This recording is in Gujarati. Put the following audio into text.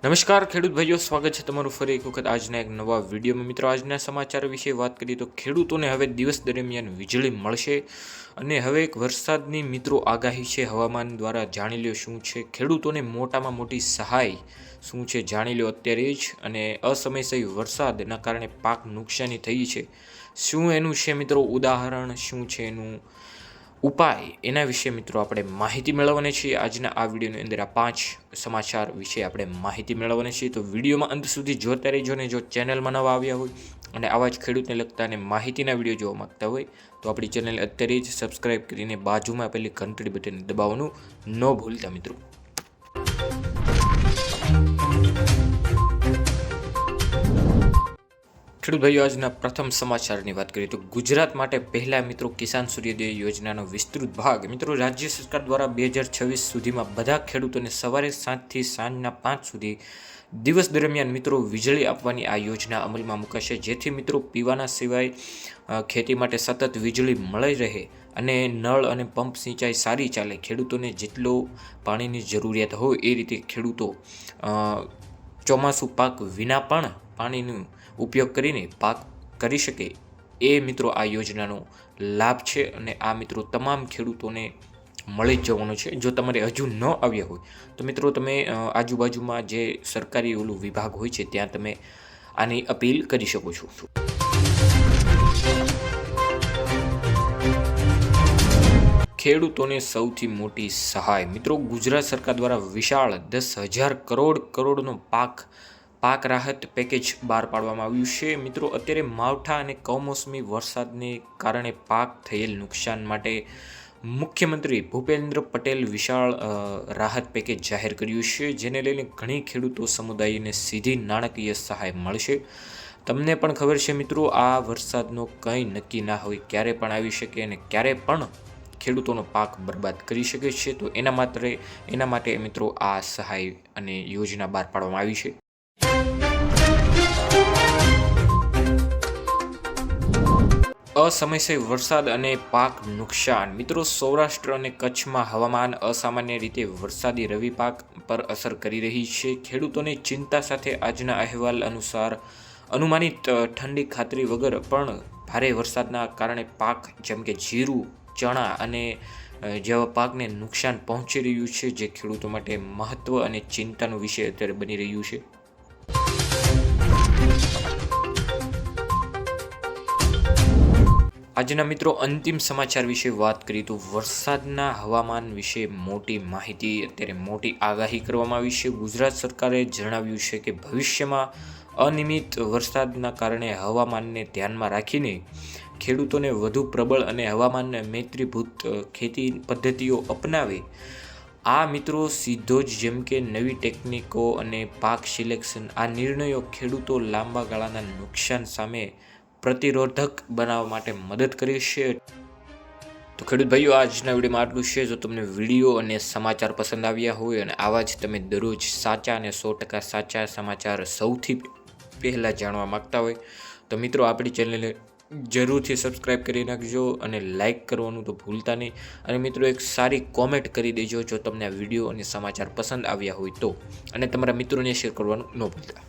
નમસ્કાર, ખેડૂત ભાઈઓ, સ્વાગત છે તમારું ફરી એક વખત આજના એક નવા વિડીયોમાં. મિત્રો, આજના સમાચાર વિશે વાત કરીએ તો ખેડૂતોને હવે દિવસ દરમિયાન વીજળી મળશે અને હવે એક વરસાદની મિત્રો આગાહી છે હવામાન દ્વારા. જાણી લ્યો શું છે? ખેડૂતોને મોટામાં મોટી સહાય શું છે જાણી લો અત્યારે જ. અને અસમયસય વરસાદના કારણે પાક નુકસાની થઈ છે. શું એનું છે મિત્રો? ઉદાહરણ શું છે એનું? ઉપાય એના વિશે મિત્રો આપણે માહિતી મેળવવાની છીએ આજના આ વિડીયોની અંદર આ પાંચ સમાચાર વિશે આપણે માહિતી મેળવવાની છીએ તો વિડીયોમાં અંત સુધી જોતા રહેજો ને જો ચેનલમાં નવા આવ્યા હોય અને આવા જ ખેડૂતને લગતા અને માહિતીના વીડિયો જોવા માંગતા હોય, તો આપણી ચેનલ અત્યારે જ સબસ્ક્રાઈબ કરીને બાજુમાં આપેલી ઘંટડી બટન દબાવવાનું ન ભૂલતા મિત્રો. ખેડૂત ભાઈઓ આજના પ્રથમ સમાચારની વાત કરીએ તો ગુજરાત માટે પહેલા મિત્રો કિસાન સૂર્યોદય યોજનાનો વિસ્તૃત ભાગ. મિત્રો, રાજ્ય સરકાર દ્વારા બે હજાર છવ્વીસ સુધીમાં બધા ખેડૂતોને સવારે સાતથી સાંજના પાંચ સુધી દિવસ દરમિયાન મિત્રો વીજળી આપવાની આ યોજના અમલમાં મુકાશે, જેથી મિત્રો પીવાના સિવાય ખેતી માટે સતત વીજળી મળી રહે અને નળ અને પંપ સિંચાઈ સારી ચાલે. ખેડૂતોને જેટલો પાણીની જરૂરિયાત હોય એ રીતે ખેડૂતો ચોમાસું પાક વિના પણ પાણીનો ઉપયોગ કરીને પાક કરી શકે એ મિત્રો આ યોજનાનો લાભ છે અને આ મિત્રો તમામ ખેડૂતોને મળી જ જવાનો છે. જો તમારે હજુ ન આવ્યા હોય, તો મિત્રો તમે આજુબાજુમાં જે સરકારી ઓલું વિભાગ હોય છે, ત્યાં તમે આની અપીલ કરી શકો છો. ખેડૂતોને સૌથી મોટી સહાય. મિત્રો, ગુજરાત સરકાર દ્વારા વિશાળ દસ હજાર કરોડ કરોડનો પાક પાક રાહત પેકેજ બહાર પાડવામાં આવ્યું છે. મિત્રો, અત્યારે માવઠા અને કમોસમી વરસાદને કારણે પાક થયેલ નુકસાન માટે મુખ્યમંત્રી ભૂપેન્દ્ર પટેલ વિશાળ રાહત પેકેજ જાહેર કર્યું છે, જેને લઈને ઘણી ખેડૂતો સમુદાયને સીધી નાણાકીય સહાય મળશે. તમને પણ ખબર છે મિત્રો, આ વરસાદનો કંઈ નક્કી ના હોય ક્યારે પણ આવી શકે અને ક્યારે પણ ખેડૂતોનો પાક બરબાદ કરી શકે છે. તો એના માત્ર, એના માટે મિત્રો આ સહાય અને યોજના બહાર પાડવામાં આવી છે. અસમયસર વરસાદ અને પાક નુકસાન. મિત્રો, સૌરાષ્ટ્ર અને કચ્છમાં હવામાન અસામાન્ય રીતે વરસાદી રવિ પાક પર અસર કરી રહી છે. ખેડૂતોને ચિંતા સાથે આજના અહેવાલ અનુસાર અનુમાનિત ઠંડી ખાતરી વગર પણ ભારે વરસાદના કારણે પાક, જેમ કે જીરું, ચણા અને જેવા પાકને નુકસાન પહોંચી રહ્યું છે, જે ખેડૂતો માટે મહત્વ અને ચિંતાનો વિષય અત્યારે બની રહ્યું છે. આજના મિત્રો અંતિમ સમાચાર વિશે વાત કરીએ તો વરસાદના હવામાન વિશે મોટી માહિતી અત્યારે મોટી આગાહી કરવામાં આવી છે. ગુજરાત સરકારે જણાવ્યું છે કે ભવિષ્યમાં અનિયમિત વરસાદના કારણે હવામાનને ધ્યાનમાં રાખીને ખેડૂતોને વધુ પ્રબળ અને હવામાનને મૈત્રીભૂત ખેતી પદ્ધતિઓ અપનાવે. આ મિત્રો સીધો જ જેમ કે નવી ટેકનિકો અને પાક સિલેક્શન આ નિર્ણયો ખેડૂતો લાંબા ગાળાના નુકસાન સામે પ્રતિરોધક બનાવવા માટે મદદ કરી છે. તો ખેડૂત ભાઈઓ, આજના વિડીયોમાં આટલું છે. જો તમને વીડિયો અને સમાચાર પસંદ આવ્યા હોય અને આવા જ તમે દરરોજ સાચા અને સો ટકા સાચા સમાચાર સૌથી પહેલાં જાણવા માગતા હોય, તો મિત્રો આપણી ચેનલને જરૂરથી સબસ્ક્રાઈબ કરી નાખજો અને લાઇક કરવાનું તો ભૂલતા નહીં. અને મિત્રો એક સારી કોમેન્ટ કરી દેજો જો તમને આ વીડિયો અને સમાચાર પસંદ આવ્યા હોય તો. અને તમારા મિત્રોને શેર કરવાનું ન ભૂલતા.